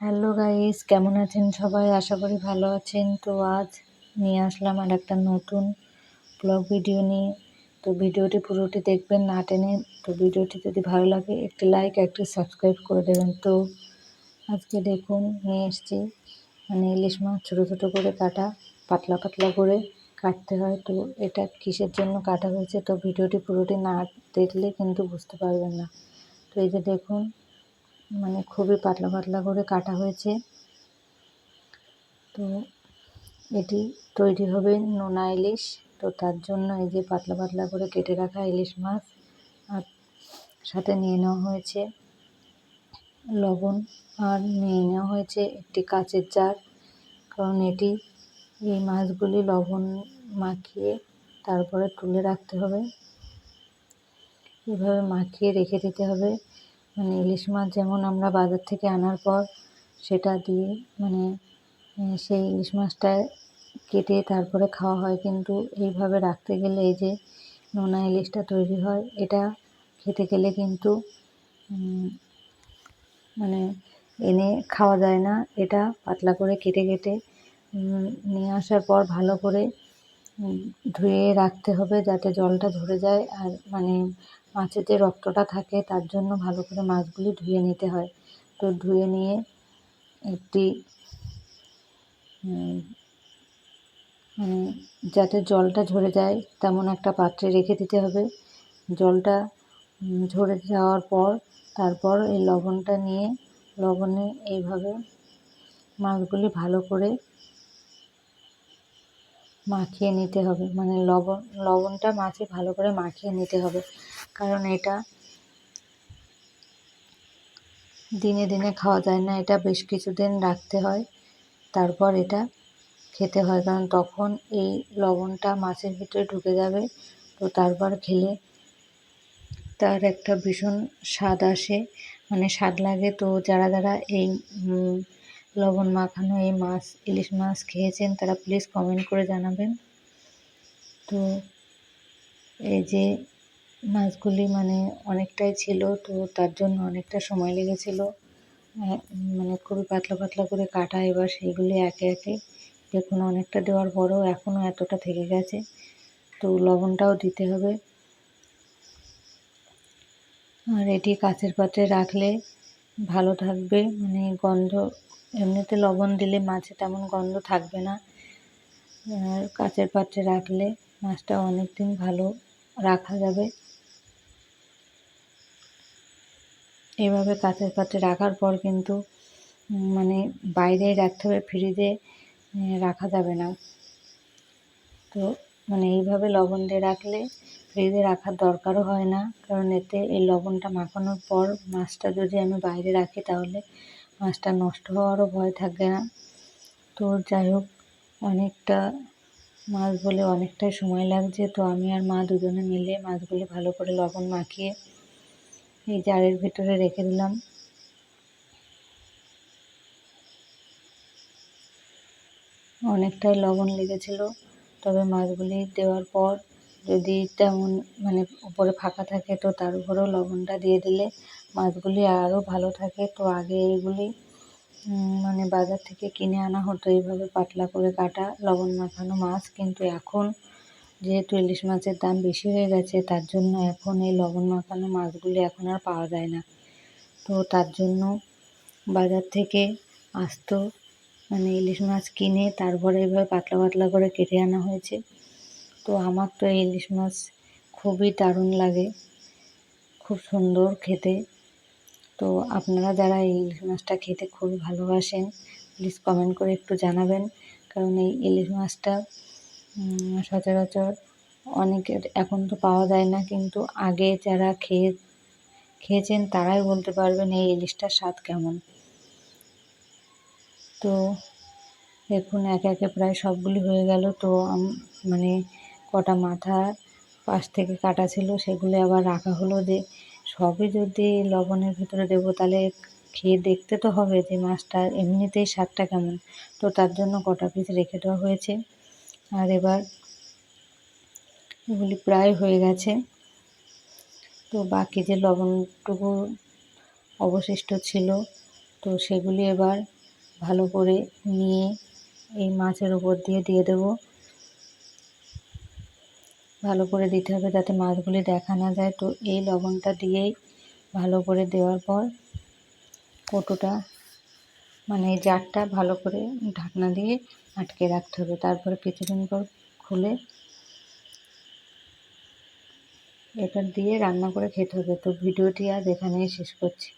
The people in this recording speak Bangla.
হ্যালো গাইস কেমন আছেন সবাই? আশা করি ভালো আছেন। তো আজ নিয়ে আসলাম আর একটা নতুন ব্লগ ভিডিও নিয়ে। তো ভিডিওটি পুরোটি দেখবেন না টেনে। তো ভিডিওটি যদি ভালো লাগে, একটি লাইক একটি সাবস্ক্রাইব করে দেবেন। তো আজকে দেখুন, নিয়ে এসছি। মানে ইলিশ মাছ ছোটো ছোটো করে কাটা, পাতলা পাতলা করে কাটতে হয়। তো এটা কিসের জন্য কাটা হয়েছে? তো ভিডিওটি পুরোটি না দেখলে কিন্তু বুঝতে পারবেন না। তো এই যে দেখুন মানে খুবই পাতলা পাতলা করে কাটা হয়েছে। তো এটি তৈরি হবে নোনা ইলিশ। তো তার জন্য এই যে পাতলা পাতলা করে কেটে রাখা ইলিশ মাছ আর সাথে নিয়ে নেওয়া হয়েছে লবণ আর নিয়ে নেওয়া হয়েছে একটি কাচের জার। কারণ এটি, এই মাছগুলি লবণ মাখিয়ে তারপরে তুলে রাখতে হবে। এভাবে মাখিয়ে রেখে দিতে হবে। মানে ইলিশ মাছ যেমন আমরা বাজার থেকে আনার পর সেটা দিয়ে মানে সেই ইলিশ মাছটা কেটে তারপরে খাওয়া হয়। কিন্তু এইভাবে রাখতে গেলে এই যে নোনা ইলিশটা তৈরি হয়, এটা খেতে গেলে কিন্তু মানে এনে খাওয়া যায় না। এটা পাতলা করে কেটে কেটে নিয়ে আসার পর ভালো করে ধুয়ে রাখতে হবে যাতে জলটা ধরে যায়। আর মানে মাছের যে রক্তটা থাকে, তার জন্য ভালো করে মাছগুলি ধুয়ে নিতে হয়। তো ধুয়ে নিয়ে একটি মানে যাতে জলটা ঝরে যায়, তেমন একটা পাত্রে রেখে দিতে হবে। জলটা ঝরে যাওয়ার পর তারপর এই লবণটা নিয়ে, লবণে এইভাবে মাছগুলি ভালো করে মাখিয়ে নিতে হবে। মানে লবণ, লবণটা মাছে ভালো করে মাখিয়ে নিতে হবে। কারণ এটা দিনে দিনে খাওয়া যায় না, এটা বেশ কিছুদিন রাখতে হয়, তারপর এটা খেতে হয়। কারণ তখন এই লবণটা মাছের ভিতরে ঢুকে যাবে, তো তারপর খেলে তার একটা ভীষণ স্বাদ আসে মানে স্বাদ লাগে। তো যারা যারা এই লবণ মাখানো এই মাছ, ইলিশ মাছ খেয়েছেন, তারা প্লিজ কমেন্ট করে জানাবেন। তো এই যে মাছগুলি মানে অনেকটাই ছিল, তো তার জন্য অনেকটা সময় লেগেছিল। মানে খুবই পাতলা পাতলা করে কাটা এবার সেইগুলি একে একে। দেখুন, অনেকটা দেওয়ার পরেও এখনও এতটা থেকে গেছে, তো লবণটাও দিতে হবে। আর এটি কাচের পাত্রে রাখলে ভালো থাকবে মানে গন্ধ, এমনিতে লবণ দিলে মাছে তেমন গন্ধ থাকবে না। আর কাচের পাত্রে রাখলে মাছটা অনেক দিন ভালো রাখা যাবে। এভাবে কাঁচের পাত্রে রাখার পর কিন্তু মানে বাইরেই রাখতে হবে ফ্রিজে রাখা যাবে না। তো মানে এইভাবে লবণ দিয়ে রাখলে ফ্রিজে রাখার দরকারও হয় না, কারণ এতে এই লবণটা মাখানোর পর মাছটা যদি আমি বাইরে রাখি তাহলে মাছটা নষ্ট হওয়ারও ভয় থাকবে না। তো যাই হোক, অনেকটা মাছ বলে অনেকটাই সময় লাগছে। তো আমি আর মা দুজনে মিলে মাছগুলি ভালো করে লবণ মাখিয়ে এই জারের ভিতরে রেখে দিলাম। অনেকটাই লবণ লেগেছিল, তবে মাছগুলি দেওয়ার পর যদি তেমন মানে উপরে ফাঁকা থাকে তো তার উপরেও লবণটা দিয়ে দিলে মাছগুলি আরও ভালো থাকে। তো আগে এইগুলি মানে বাজার থেকে কিনে আনা হতো। এইভাবে পাতলা করে কাটা লবণ মাখানো মাছ, কিন্তু এখন যেহেতু ইলিশ মাছের দাম বেশি হয়ে গেছে, তার জন্য এখন এই লবণ মাখানো মাছগুলি এখন আর পাওয়া যায় না। তো তার জন্য বাজার থেকে আস্ত মানে ইলিশ মাছ কিনে তারপরে এভাবে পাতলা পাতলা করে কেটে আনা হয়েছে। তো আমার তো এই ইলিশ মাছ খুবই দারুণ লাগে, খুব সুন্দর খেতে। তো আপনারা যারা এই ইলিশ মাছটা খেতে খুবই ভালোবাসেন প্লিজ কমেন্ট করে একটু জানাবেন, কারণ এই ইলিশ মাছটা সচরাচর অনেকের এখন তো পাওয়া যায় না, কিন্তু আগে যারা খেয়ে, খেয়েছেন তারাই বলতে পারবেন এই ইলিশটার স্বাদ কেমন। তো দেখুন, একে একে প্রায় সবগুলি হয়ে গেল। তো মানে কটা মাথা পাশ থেকে কাটা ছিল, সেগুলি আবার রাখা হলো যে সবই যদি লবণের ভিতরে দেবো, তাহলে খেয়ে দেখতে তো হবে যে মাছটা এমনিতেই স্বাদটা কেমন। তো তার জন্য কটা পিস রেখে দেওয়া হয়েছে। আর এবার এগুলি প্রায় হয়ে গেছে। তো বাকি যে লবণটুকু অবশিষ্ট ছিল, তো সেগুলি এবার ভালো করে নিয়ে এই মাছের উপর দিয়ে দিয়ে দেবো। ভালো করে দিতে হবে যাতে মাছগুলি দেখা না যায়। তো এই লবণটা দিয়েই ভালো করে দেওয়ার পর কৌটোটা মানে জারটা ভালো করে ঢাকনা দিয়ে আটকে রাখতে হবে। তারপরে কিছুদিন পর খুলে এটা দিয়ে রান্না করে খেতে হবে। তো ভিডিওটি আজ এখানেই শেষ করছি।